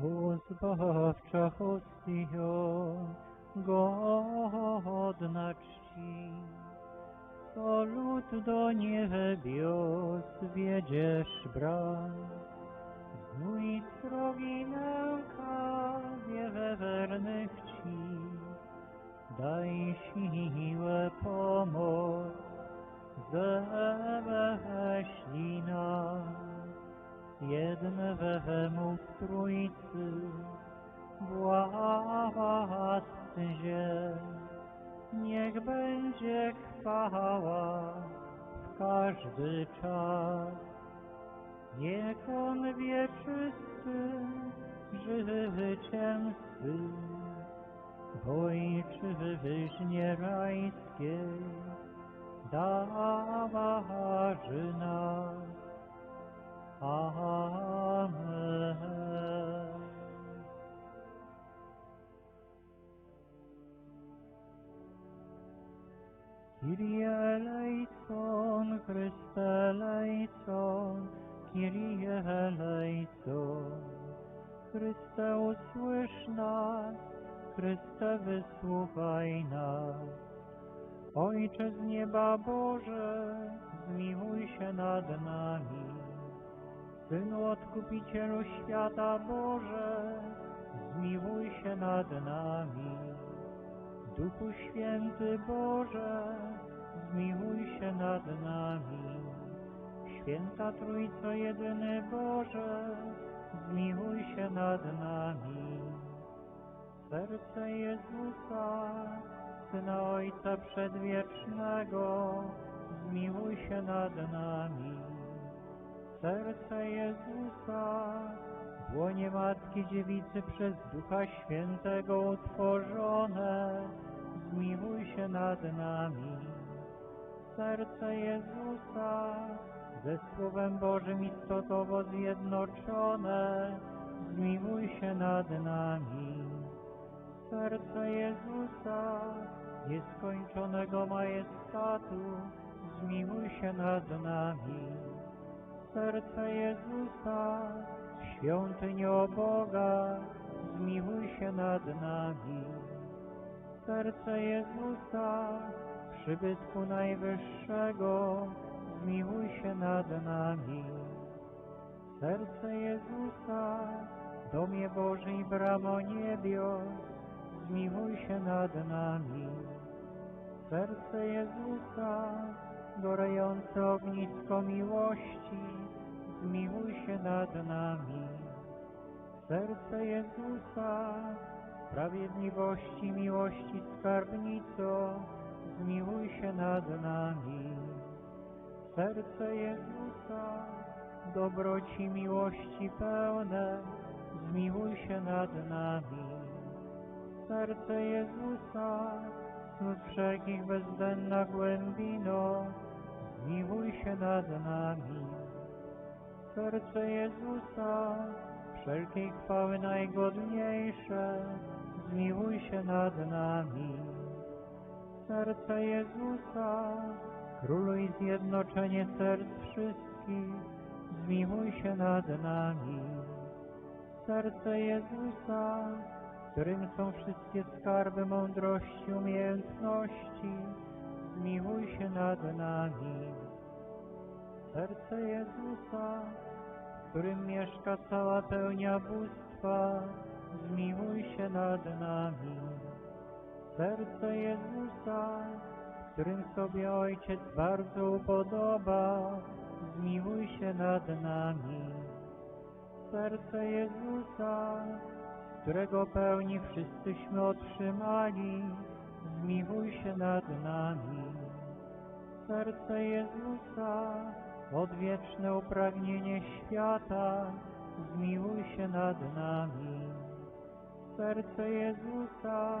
Zbawcza hostio, godna czci, co lud do niebios wiedziesz brak. Mój srogi nęka wiernych ci, daj siłę pomoc, zeweślij nas, jednemu w Trójcy, władcy. Niech będzie chwała w każdy czas. Niech On wieczysty życiem swym w ojczyźnie rajskiej dawarzy nas. Kyrie eleison, Chryste eleison, Kyrie eleison. Chryste usłysz nas, Chryste wysłuchaj nas. Ojcze z nieba Boże, zmiłuj się nad nami. Synu Odkupicielu świata Boże, zmiłuj się nad nami. Duchu Święty Boże, zmiłuj się nad nami. Święta Trójco Jedyny Boże, zmiłuj się nad nami. Serce Jezusa, Syna Ojca Przedwiecznego, zmiłuj się nad nami. Serce Jezusa, dłonie Matki Dziewicy przez Ducha Świętego utworzone, zmiłuj się nad nami. Serce Jezusa, ze Słowem Bożym istotowo zjednoczone, zmiłuj się nad nami. Serce Jezusa, nieskończonego majestatu, zmiłuj się nad nami. Serce Jezusa, świątynio Boga, zmiłuj się nad nami. Serce Jezusa, przybytku Najwyższego, zmiłuj się nad nami. Serce Jezusa, domie Bożej bramo niebios, zmiłuj się nad nami. Serce Jezusa, gorejące ognisko miłości, zmiłuj się nad nami. Serce Jezusa, sprawiedliwości, miłości skarbnico, zmiłuj się nad nami. Serce Jezusa, dobroci, miłości pełne, zmiłuj się nad nami. Serce Jezusa, znów wszelkich bezdenna głębino, zmiłuj się nad nami. Serce Jezusa, wszelkiej chwały najgodniejsze, zmiłuj się nad nami. Serce Jezusa, króluj zjednoczenie serc wszystkich, zmiłuj się nad nami. Serce Jezusa, w którym są wszystkie skarby mądrości, umiejętności, zmiłuj się nad nami. Serce Jezusa, w którym mieszka cała pełnia bóstwa, zmiłuj się nad nami. Serce Jezusa, którym sobie Ojciec bardzo upodoba, zmiłuj się nad nami. Serce Jezusa, którego pełni wszyscyśmy otrzymali, zmiłuj się nad nami. Serce Jezusa, odwieczne upragnienie świata, zmiłuj się nad nami. Serce Jezusa,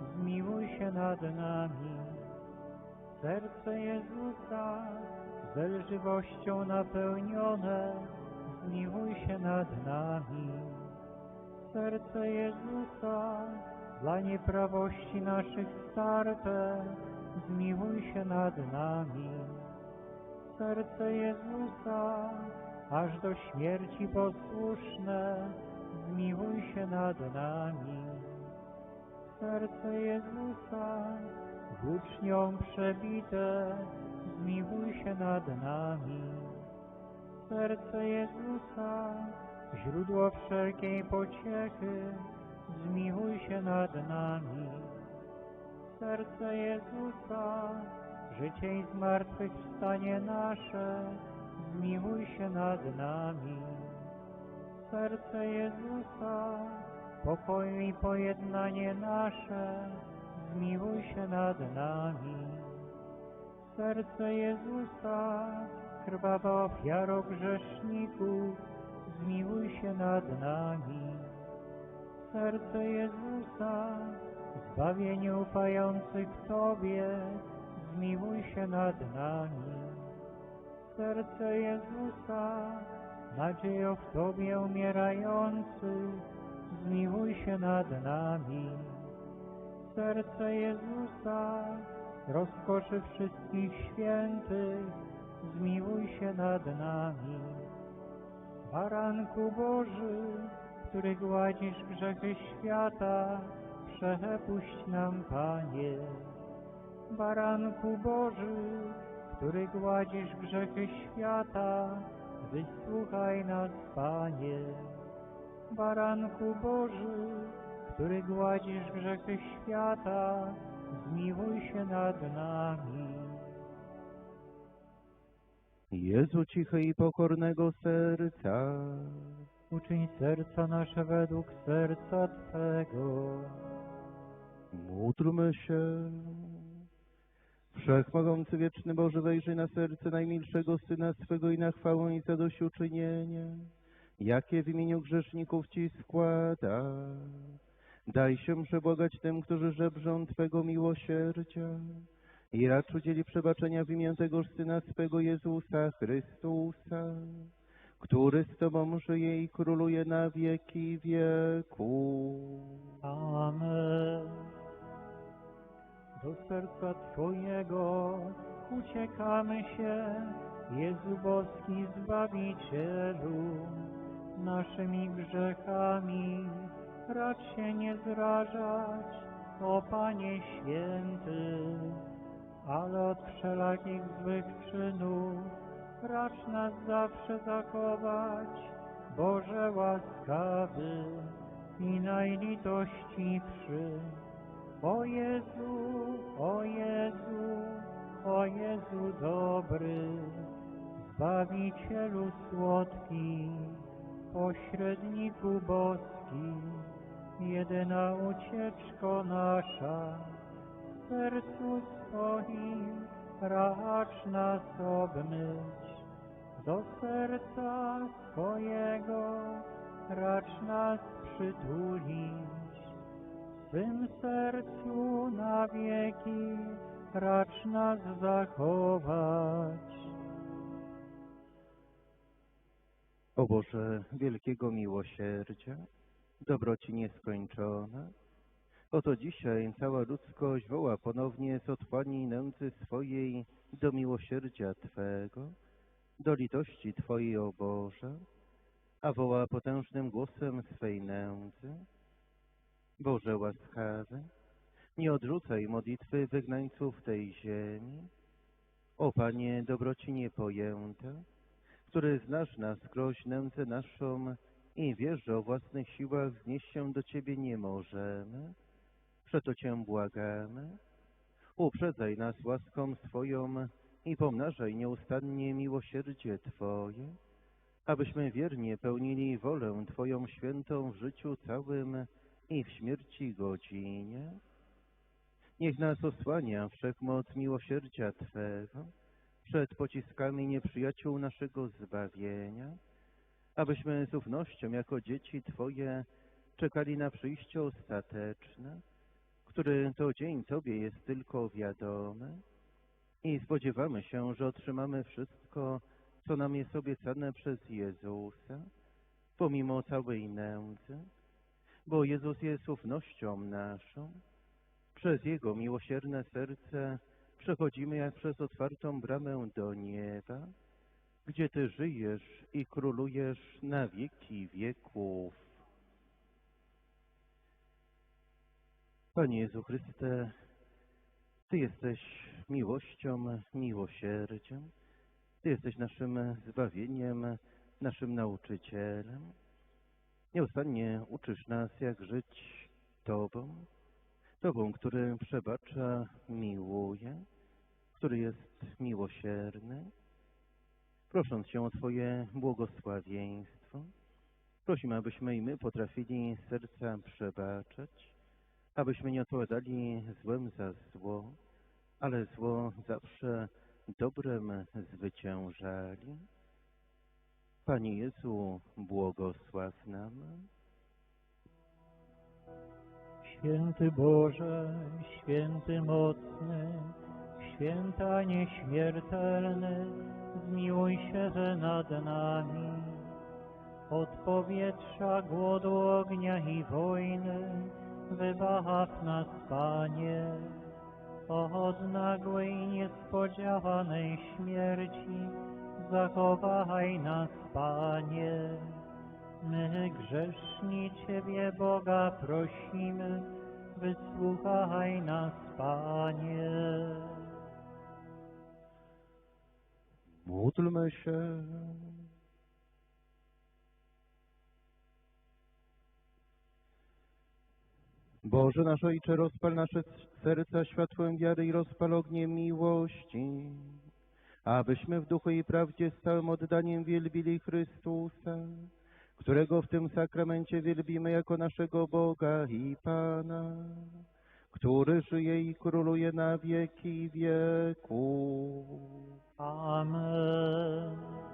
zmiłuj się nad nami. Serce Jezusa, zelżywością napełnione, zmiłuj się nad nami. Serce Jezusa, dla nieprawości naszych starte, zmiłuj się nad nami. Serce Jezusa, aż do śmierci posłuszne, zmiłuj się nad nami. Serce Jezusa, włócznią przebite, zmiłuj się nad nami. Serce Jezusa, źródło wszelkiej pociechy, zmiłuj się nad nami. Serce Jezusa, życie i zmartwychwstanie nasze, zmiłuj się nad nami. Serce Jezusa, pokoju i pojednanie nasze, zmiłuj się nad nami. Serce Jezusa, krwawa ofiaro grzeszników, zmiłuj się nad nami. Serce Jezusa, zbawienie ufających Tobie, zmiłuj się nad nami. Serce Jezusa, nadziejo w Tobie umierających, zmiłuj się nad nami. Serce Jezusa, rozkoszy wszystkich świętych, zmiłuj się nad nami. Baranku Boży, który gładzisz grzechy świata, przepuść nam, Panie. Baranku Boży, który gładzisz grzechy świata, wysłuchaj nas, Panie. Baranku Boży, który gładzisz grzechy świata, zmiłuj się nad nami. Jezu cichy i pokornego serca, Uczyń serca nasze według serca Twego. módlmy się. Wszechmogący wieczny Boże, wejrzyj na serce najmilszego Syna swego i na chwałę i zadośćuczynienie, jakie w imieniu grzeszników Ci składa. Daj się przebłagać tym, którzy żebrzą Twego miłosierdzia i racz udzieli przebaczenia w imię tegoż Syna swego Jezusa Chrystusa, który z Tobą żyje i króluje na wieki wieków. Amen. Do serca Twojego uciekamy się, Jezu boski Zbawicielu, naszymi grzechami. Racz się nie zrażać, o Panie Święty, ale od wszelakich złych czynów racz nas zawsze zachować, Boże łaskawy i najlitościwszy. O Jezu, o Jezu, o Jezu dobry, Zbawicielu słodki, pośredniku boski, jedyna ucieczko nasza, w sercu swoim racz nas obmyć, do serca swojego racz nas przytulić, w swym sercu na wieki racz nas zachować. O Boże wielkiego miłosierdzia, dobroci nieskończona, oto dzisiaj cała ludzkość woła ponownie z otchłani nędzy swojej do miłosierdzia Twego, do litości Twojej, o Boże, a woła potężnym głosem swej nędzy. Boże łaskawy, nie odrzucaj modlitwy wygnańców tej ziemi. O Panie, dobroci niepojęta, który znasz nas skroś nędzę naszą i wiesz, że o własnych siłach znieść się do Ciebie nie możemy, przeto Cię błagamy, uprzedzaj nas łaską swoją i pomnażaj nieustannie miłosierdzie Twoje, abyśmy wiernie pełnili wolę Twoją świętą w życiu całym i w śmierci godzinie. Niech nas osłania wszechmoc miłosierdzia Twego przed pociskami nieprzyjaciół naszego zbawienia, abyśmy z ufnością jako dzieci Twoje czekali na przyjście ostateczne, który to dzień Tobie jest tylko wiadomy i spodziewamy się, że otrzymamy wszystko, co nam jest obiecane przez Jezusa, pomimo całej nędzy, bo Jezus jest ufnością naszą. Przez Jego miłosierne serce przechodzimy jak przez otwartą bramę do nieba, gdzie Ty żyjesz i królujesz na wieki wieków. Panie Jezu Chryste, Ty jesteś miłością, miłosierdziem. Ty jesteś naszym zbawieniem, naszym nauczycielem. Nieustannie uczysz nas, jak żyć Tobą, Tobą, który przebacza, miłuje, który jest miłosierny. Prosząc Cię o Twoje błogosławieństwo, prosimy, abyśmy i my potrafili serca przebaczać, abyśmy nie odpowiadali złem za zło, ale zło zawsze dobrem zwyciężali. Panie Jezu, błogosław nam. Święty Boże, święty mocny, święta nieśmiertelny, zmiłuj się że nad nami. Od powietrza, głodu, ognia i wojny, wybaw nas, Panie. Od nagłej, niespodziewanej śmierci, zachowaj nas, Panie. My grzeszni Ciebie, Boga, prosimy, wysłuchaj nas, Panie. Módlmy się. Boże nasz Ojcze, rozpal nasze serca światłem wiary i rozpal ogniem miłości, abyśmy w duchu i prawdzie z całym oddaniem wielbili Chrystusa, którego w tym sakramencie wielbimy jako naszego Boga i Pana, który żyje i króluje na wieki wieków. Amen.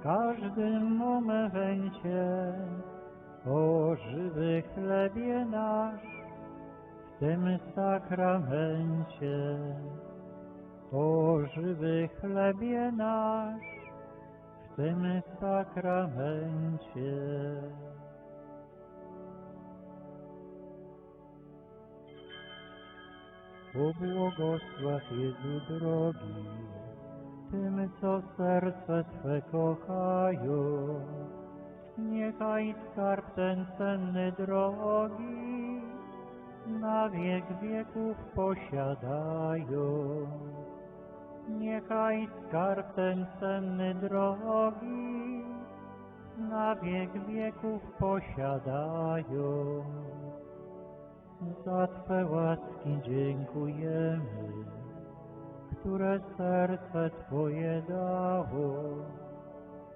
w każdym momencie, o żywy chlebie nasz w tym sakramencie. O żywy chlebie nasz w tym sakramencie. O błogosław Jezu drogi, tym, co serce Twe kochają. Niechaj skarb ten cenny drogi na wiek wieków posiadają. Niechaj skarb ten cenny drogi na wiek wieków posiadają. Za Twe łaski dziękujemy, które serce Twoje dało.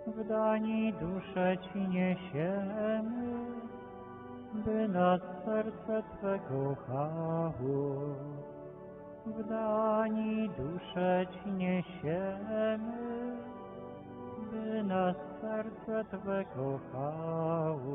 W dani duszę Ci niesiemy, by nas serce Twe kochało. W dani duszę Ci niesiemy, by nas serce Twe kochało.